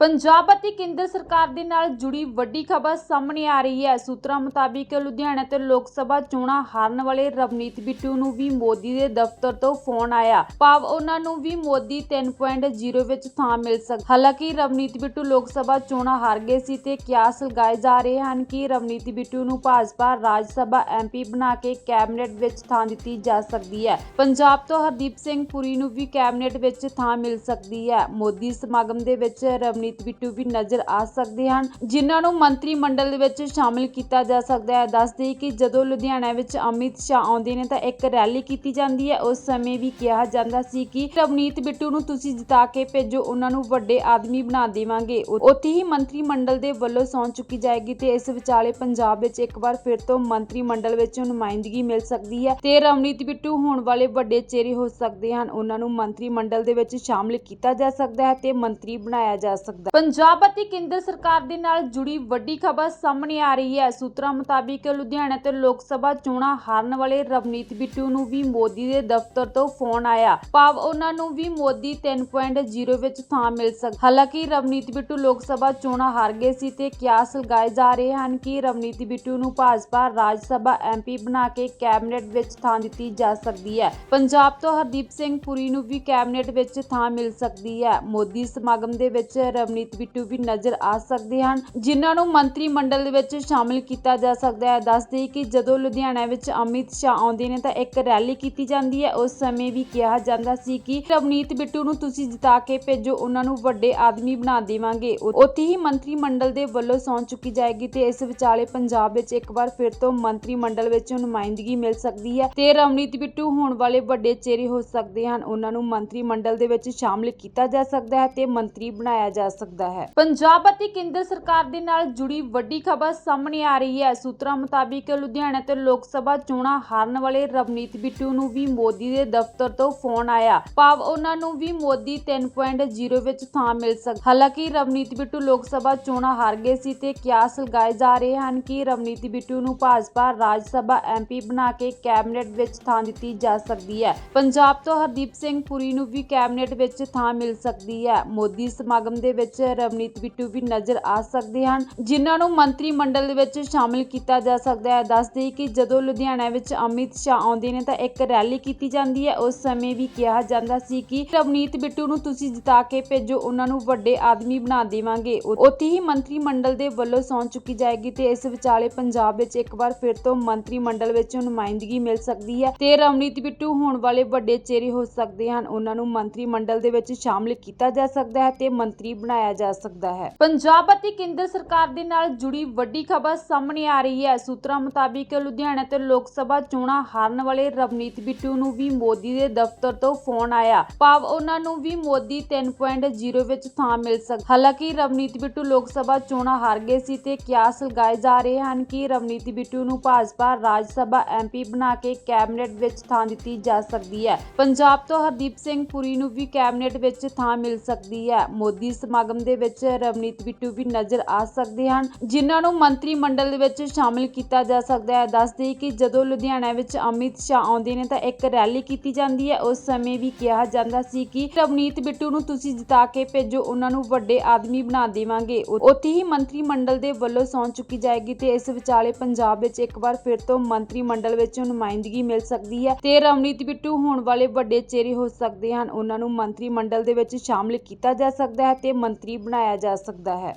ਪੰਜਾਬ ਅਤੇ ਕੇਂਦਰ ਸਰਕਾਰ ਦੇ ਨਾਲ ਜੁੜੀ ਵੱਡੀ ਖਬਰ ਸਾਹਮਣੇ ਆ ਰਹੀ ਹੈ। ਸੂਤਰਾਂ ਮੁਤਾਬਿਕ ਲੁਧਿਆਣਾ ਤੇ ਲੋਕ ਸਭਾ ਚੋਣਾਂ ਹਾਰਨ ਵਾਲੇ ਰਵਨੀਤ ਬਿੱਟੂ ਨੂੰ ਵੀ ਮੋਦੀ ਦੇ ਦਫ਼ਤਰ ਤੋਂ ਫੋਨ ਆਇਆ। ਭਾਵ ਉਹਨਾਂ ਨੂੰ ਵੀ ਮੋਦੀ 3.0 ਵਿੱਚ ਥਾਂ ਮਿਲ ਸਕ। ਹਾਲਾਂਕਿ ਰਵਨੀਤ ਬਿੱਟੂ ਲੋਕ ਸਭਾ ਚੋਣਾਂ ਹਾਰ ਗਏ ਸੀ ਤੇ ਕਿਆਸ ਲਗਾਏ ਜਾ ਰਹੇ ਹਨ ਕਿ ਰਵਨੀਤ ਬਿੱਟੂ ਨੂੰ ਭਾਜਪਾ ਰਾਜ ਸਭਾ ਐਮਪੀ ਬਣਾ ਕੇ ਕੈਬਨਿਟ ਵਿੱਚ ਥਾਂ ਦਿੱਤੀ ਜਾ ਸਕਦੀ ਹੈ। ਪੰਜਾਬ ਤੋਂ ਹਰਦੀਪ ਸਿੰਘ ਪੁਰੀ ਨੂੰ ਵੀ ਕੈਬਨਿਟ ਵਿੱਚ ਥਾਂ ਮਿਲ ਸਕਦੀ ਹੈ। ਮੋਦੀ ਸਮਾਗਮ ਦੇ ਵਿੱਚ ਰਵਨੀਤ ਬਿੱਟੂ ਵੀ ਨਜ਼ਰ ਆ ਸਕਦੇ ਹਨ, ਜਿਨ੍ਹਾਂ ਨੂੰ ਮੰਤਰੀ ਮੰਡਲ ਦੇ ਵਿੱਚ ਸ਼ਾਮਿਲ ਕੀਤਾ ਜਾ ਸਕਦਾ ਹੈ। ਦੱਸ ਦੇਈਏ ਕਿ ਜਦੋਂ ਲੁਧਿਆਣਾ ਵਿੱਚ ਅਮਿਤ ਸ਼ਾਹ ਆਉਂਦੇ ਨੇ ਤਾਂ ਇੱਕ ਰੈਲੀ ਕੀਤੀ ਜਾਂਦੀ ਹੈ। ਉਸ ਸਮੇਂ ਵੀ ਕਿਹਾ ਜਾਂਦਾ ਸੀ ਕਿ ਰਵਨੀਤ ਬਿੱਟੂ ਨੂੰ ਤੁਸੀਂ ਜਿਤਾ ਕੇ ਭੇਜੋ, ਉਹਨਾਂ ਨੂੰ ਵੱਡੇ ਆਦਮੀ ਬਣਾ ਦੇਵਾਂਗੇ। ਉੱਥੇ ਹੀ ਮੰਤਰੀ ਮੰਡਲ ਦੇ ਵੱਲੋਂ ਸੌਂ ਚੁੱਕੀ ਜਾਏਗੀ ਤੇ ਇਸ ਵਿਚਾਲੇ ਪੰਜਾਬ ਵਿੱਚ ਇੱਕ ਵਾਰ ਫਿਰ ਤੋਂ ਮੰਤਰੀ ਮੰਡਲ ਵਿੱਚ ਨੁਮਾਇੰਦਗੀ ਮਿਲ ਸਕਦੀ ਹੈ ਤੇ ਰਵਨੀਤ ਬਿੱਟੂ ਹੋਣ ਵਾਲੇ ਵੱਡੇ ਚਿਹਰੇ ਹੋ ਸਕਦੇ ਹਨ। ਉਹਨਾਂ ਨੂੰ ਮੰਤਰੀ ਮੰਡਲ ਦੇ ਵਿੱਚ ਸ਼ਾਮਿਲ ਕੀਤਾ ਜਾ ਸਕਦਾ ਹੈ ਤੇ ਮੰਤਰੀ ਬਣਾਇਆ ਜਾ ਸਕਦਾ ਹੈ। ਪੰਜਾਬ ਅਤੇ ਕੇਂਦਰ ਸਰਕਾਰ ਦੇ ਨਾਲ ਜੁੜੀ ਵੱਡੀ ਖਬਰ ਸਾਹਮਣੇ ਆ ਰਹੀ ਹੈ। ਸੂਤਰਾਂ ਮੁਤਾਬਿਕ ਲੁਧਿਆਣਾ ਤੇ ਲੋਕ ਸਭਾ ਚੋਣਾਂ ਹਾਰਨ ਵਾਲੇ ਰਵਨੀਤ ਬਿੱਟੂ ਨੂੰ ਵੀ ਮੋਦੀ ਦੇ ਦਫ਼ਤਰ ਤੋਂ ਫੋਨ ਆਇਆ। ਭਾਵ ਉਹਨਾਂ ਨੂੰ ਵੀ ਮੋਦੀ 3.0 ਵਿੱਚ ਥਾਂ ਮਿਲ ਸਕ ਹਾਲਾਂਕਿ ਰਵਨੀਤ ਬਿੱਟੂ ਲੋਕ ਸਭਾ ਚੋਣਾਂ ਹਾਰ ਗਏ ਸੀ ਤੇ ਕਿਆਸ ਲਗਾਏ ਜਾ ਰਹੇ ਹਨ ਕਿ ਰਵਨੀਤ ਬਿੱਟੂ ਨੂੰ ਭਾਜਪਾ ਰਾਜ ਸਭਾ ਐਮਪੀ ਬਣਾ ਕੇ ਕੈਬਨਿਟ ਵਿੱਚ ਥਾਂ ਦਿੱਤੀ ਜਾ ਸਕਦੀ ਹੈ। ਪੰਜਾਬ ਤੋਂ ਹਰਦੀਪ ਸਿੰਘ ਪੁਰੀ ਨੂੰ ਵੀ ਕੈਬਨਿਟ ਵਿੱਚ ਥਾਂ ਮਿਲ ਸਕਦੀ ਹੈ। ਮੋਦੀ ਸਮਾਗਮ ਦੇ ਵਿੱਚ ਰਵਨੀਤ ਬਿੱਟੂ ਵੀ ਨਜ਼ਰ ਆ ਸਕਦੇ ਹਨ, ਜਿਨ੍ਹਾਂ ਨੂੰ ਮੰਤਰੀ ਮੰਡਲ ਦੇ ਵਿੱਚ ਸ਼ਾਮਿਲ ਕੀਤਾ ਜਾ ਸਕਦਾ ਹੈ। ਦੱਸਦੇ ਕਿ ਜਦੋਂ ਲੁਧਿਆਣਾ ਵਿੱਚ ਅਮਿਤ ਸ਼ਾਹ ਆਉਂਦੇ ਨੇ ਤਾਂ ਇੱਕ ਰੈਲੀ ਕੀਤੀ ਜਾਂਦੀ ਹੈ। ਉਸ ਸਮੇਂ ਵੀ ਕਿਹਾ ਜਾਂਦਾ ਸੀ ਕਿ ਰਵਨੀਤ ਬਿੱਟੂ ਨੂੰ ਤੁਸੀਂ ਜਿਤਾ ਕੇ ਭੇਜੋ, ਉਹਨਾਂ ਨੂੰ ਵੱਡੇ ਆਦਮੀ ਬਣਾ ਦੇਵਾਂਗੇ। ਉੱਥੇ ਹੀ ਮੰਤਰੀ ਮੰਡਲ ਦੇ ਵੱਲੋਂ ਸੌਂ ਚੁੱਕੀ ਜਾਏਗੀ ਤੇ ਇਸ ਵਿਚਾਲੇ ਪੰਜਾਬ ਵਿੱਚ ਇੱਕ ਵਾਰ ਫਿਰ ਤੋਂ ਮੰਤਰੀ ਮੰਡਲ ਵਿੱਚ ਨੁਮਾਇੰਦਗੀ ਮਿਲ ਸਕਦੀ ਹੈ ਤੇ ਰਵਨੀਤ ਬਿੱਟੂ ਹੋਣ ਵਾਲੇ ਵੱਡੇ ਚਿਹਰੇ ਹੋ ਸਕਦੇ ਹਨ। ਉਹਨਾਂ ਨੂੰ ਮੰਤਰੀ ਮੰਡਲ ਦੇ ਵਿੱਚ ਸ਼ਾਮਿਲ ਕੀਤਾ ਜਾ ਸਕਦਾ ਹੈ ਤੇ ਮੰਤਰੀ ਬਣਾਇਆ ਜਾ ਸਕਦਾ ਹੈ। ਪੰਜਾਬ ਅਤੇ ਕੇਂਦਰ ਸਰਕਾਰ ਦੇ ਨਾਲ ਜੁੜੀ ਵੱਡੀ ਖਬਰ ਸਾਹਮਣੇ ਆ ਰਹੀ ਹੈ। ਸੂਤਰਾਂ ਮੁਤਾਬਿਕ ਲੁਧਿਆਣਾ ਤੇ ਲੋਕ ਸਭਾ ਚੋਣਾਂ ਹਾਰਨ ਵਾਲੇ ਰਵਨੀਤ ਬਿੱਟੂ ਨੂੰ ਵੀ ਮੋਦੀ ਦੇ ਦਫ਼ਤਰ ਤੋਂ ਫੋਨ ਆਇਆ। ਭਾਵ ਉਹਨਾਂ ਨੂੰ ਵੀ ਮੋਦੀ 3.0 ਵਿੱਚ ਥਾਂ ਮਿਲ ਸਕ। ਹਾਲਾਂਕਿ ਰਵਨੀਤ ਬਿੱਟੂ ਲੋਕ ਸਭਾ ਚੋਣਾਂ ਹਾਰ ਗਏ ਸੀ ਤੇ ਕਿਆਸ ਲਗਾਏ ਜਾ ਰਹੇ ਹਨ ਕਿ ਰਵਨੀਤ ਬਿੱਟੂ ਨੂੰ ਭਾਜਪਾ ਰਾਜ ਸਭਾ ਐਮਪੀ ਬਣਾ ਕੇ ਕੈਬਨਿਟ ਵਿੱਚ ਥਾਂ ਦਿੱਤੀ ਜਾ ਸਕਦੀ ਹੈ। ਪੰਜਾਬ ਤੋਂ ਹਰਦੀਪ ਸਿੰਘ ਪੁਰੀ ਨੂੰ ਵੀ ਕੈਬਨਿਟ ਵਿੱਚ ਥਾਂ ਮਿਲ ਸਕਦੀ ਹੈ। ਮੋਦੀ ਸਮਾਗਮ ਦੇ ਵਿੱਚ ਰਵਨੀਤ ਬਿੱਟੂ ਵੀ ਨਜ਼ਰ ਆ ਸਕਦੇ ਹਨ, ਜਿਨ੍ਹਾਂ ਨੂੰ ਮੰਤਰੀ ਮੰਡਲ ਦੇ ਵਿੱਚ ਸ਼ਾਮਿਲ ਕੀਤਾ ਜਾ ਸਕਦਾ ਹੈ। ਦੱਸ ਦੇਈਏ ਕਿ ਜਦੋਂ ਲੁਧਿਆਣਾ ਵਿੱਚ ਅਮਿਤ ਸ਼ਾਹ ਆਉਂਦੇ ਨੇ ਤਾਂ ਇੱਕ ਰੈਲੀ ਕੀਤੀ ਜਾਂਦੀ ਹੈ। ਉਸ ਸਮੇਂ ਵੀ ਕਿਹਾ ਜਾਂਦਾ ਸੀ ਕਿ ਰਵਨੀਤ ਬਿੱਟੂ ਨੂੰ ਤੁਸੀਂ ਜਿਤਾ ਕੇ ਭੇਜੋ, ਉਹਨਾਂ ਨੂੰ ਵੱਡੇ ਆਦਮੀ ਬਣਾ ਦੇਵਾਂਗੇ। ਉੱਥੇ ਹੀ ਮੰਤਰੀ ਮੰਡਲ ਦੇ ਵੱਲੋਂ ਸੌਂ ਚੁੱਕੀ ਜਾਏਗੀ ਤੇ ਇਸ ਵਿਚਾਲੇ ਪੰਜਾਬ ਵਿੱਚ ਇੱਕ ਵਾਰ ਫਿਰ ਤੋਂ ਮੰਤਰੀ ਮੰਡਲ ਵਿੱਚ ਨੁਮਾਇੰਦਗੀ ਮਿਲ ਸਕਦੀ ਹੈ ਤੇ ਰਵਨੀਤ ਬਿੱਟੂ ਹੋਣ ਵਾਲੇ ਵੱਡੇ ਚਿਹਰੇ ਹੋ ਸਕਦੇ ਹਨ। ਉਹਨਾਂ ਨੂੰ ਮੰਤਰੀ ਮੰਡਲ ਦੇ ਵਿੱਚ ਸ਼ਾਮਿਲ ਕੀਤਾ ਜਾ ਸਕਦਾ ਹੈ ਤੇ ਮੰਤਰੀ ਬਣਾ ਬਣਾਇਆ ਜਾ ਸਕਦਾ ਹੈ। ਪੰਜਾਬ ਅਤੇ ਕੇਂਦਰ ਸਰਕਾਰ ਦੇ ਨਾਲ ਜੁੜੀ ਵੱਡੀ ਖਬਰ ਸਾਹਮਣੇ ਆ ਰਹੀ ਹੈ। ਸੂਤਰਾਂ ਮੁਤਾਬਿਕ ਲੁਧਿਆਣਾ ਤੇ ਲੋਕ ਸਭਾ ਚੋਣਾਂ ਹਾਰਨ ਵਾਲੇ ਰਵਨੀਤ ਬਿੱਟੂ ਨੂੰ ਵੀ ਮੋਦੀ ਦੇ ਦਫ਼ਤਰ ਤੋਂ ਫੋਨ ਆਇਆ। ਭਾਵ ਉਹਨਾਂ ਨੂੰ ਵੀ ਮੋਦੀ 3.0 ਵਿੱਚ ਥਾਂ ਮਿਲ ਸਕ। ਹਾਲਾਂਕਿ ਰਵਨੀਤ ਬਿੱਟੂ ਲੋਕ ਸਭਾ ਚੋਣਾਂ ਹਾਰ ਗਏ ਸੀ ਤੇ ਕਿਆਸ ਲਗਾਏ ਜਾ ਰਹੇ ਹਨ ਕਿ ਰਵਨੀਤ ਬਿੱਟੂ ਨੂੰ ਭਾਜਪਾ ਰਾਜ ਸਭਾ ਐਮਪੀ ਬਣਾ ਕੇ ਕੈਬਨਿਟ ਵਿੱਚ ਥਾਂ ਦਿੱਤੀ ਜਾ ਸਕਦੀ ਹੈ। ਪੰਜਾਬ ਤੋਂ ਹਰਦੀਪ ਸਿੰਘ ਪੁਰੀ ਨੂੰ ਵੀ ਕੈਬਨਿਟ ਵਿੱਚ ਥਾਂ ਮਿਲ ਸਕਦੀ ਹੈ। ਮੋਦੀ ਸਮਾਗਮ ਦੇ ਵਿੱਚ ਰਵਨੀਤ ਬਿੱਟੂ ਵੀ ਨਜ਼ਰ ਆ ਸਕਦੇ ਹਨ, ਜਿਨ੍ਹਾਂ ਨੂੰ ਮੰਤਰੀ ਮੰਡਲ ਦੇ ਵਿੱਚ ਸ਼ਾਮਿਲ ਕੀਤਾ ਜਾ ਸਕਦਾ ਹੈ। ਦੱਸ ਦੇਈਏ ਕਿ ਜਦੋਂ ਲੁਧਿਆਣਾ ਵਿੱਚ ਅਮਿਤ ਸ਼ਾਹ ਆਉਂਦੇ ਨੇ ਤਾਂ ਇੱਕ ਰੈਲੀ ਕੀਤੀ ਜਾਂਦੀ ਹੈ। ਉਸ ਸਮੇਂ ਵੀ ਕਿਹਾ ਜਾਂਦਾ ਸੀ ਕਿ ਰਵਨੀਤ ਬਿੱਟੂ ਨੂੰ ਤੁਸੀਂ ਜਿਤਾ ਕੇ ਭੇਜੋ, ਉਹਨਾਂ ਨੂੰ ਵੱਡੇ ਆਦਮੀ ਬਣਾ ਦੇਵਾਂਗੇ। ਉੱਥੇ ਹੀ ਮੰਤਰੀ ਮੰਡਲ ਦੇ ਵੱਲੋਂ ਸੌਂ ਚੁੱਕੀ ਜਾਏਗੀ ਤੇ ਇਸ ਵਿਚਾਲੇ ਪੰਜਾਬ ਵਿੱਚ ਇੱਕ ਵਾਰ ਫਿਰ ਤੋਂ ਮੰਤਰੀ ਮੰਡਲ ਵਿੱਚ ਨੁਮਾਇੰਦਗੀ ਮਿਲ ਸਕਦੀ ਹੈ ਤੇ ਰਵਨੀਤ ਬਿੱਟੂ ਹੋਣ ਵਾਲੇ ਵੱਡੇ ਚਿਹਰੇ ਹੋ ਸਕਦੇ ਹਨ। ਉਹਨਾਂ ਨੂੰ ਮੰਤਰੀ ਮੰਡਲ ਦੇ ਵਿੱਚ ਸ਼ਾਮਿਲ ਕੀਤਾ ਜਾ ਸਕਦਾ ਹੈ ਤੇ ਮੰਤਰੀ ਬਣਾਇਆ ਜਾ ਸਕਦਾ ਹੈ।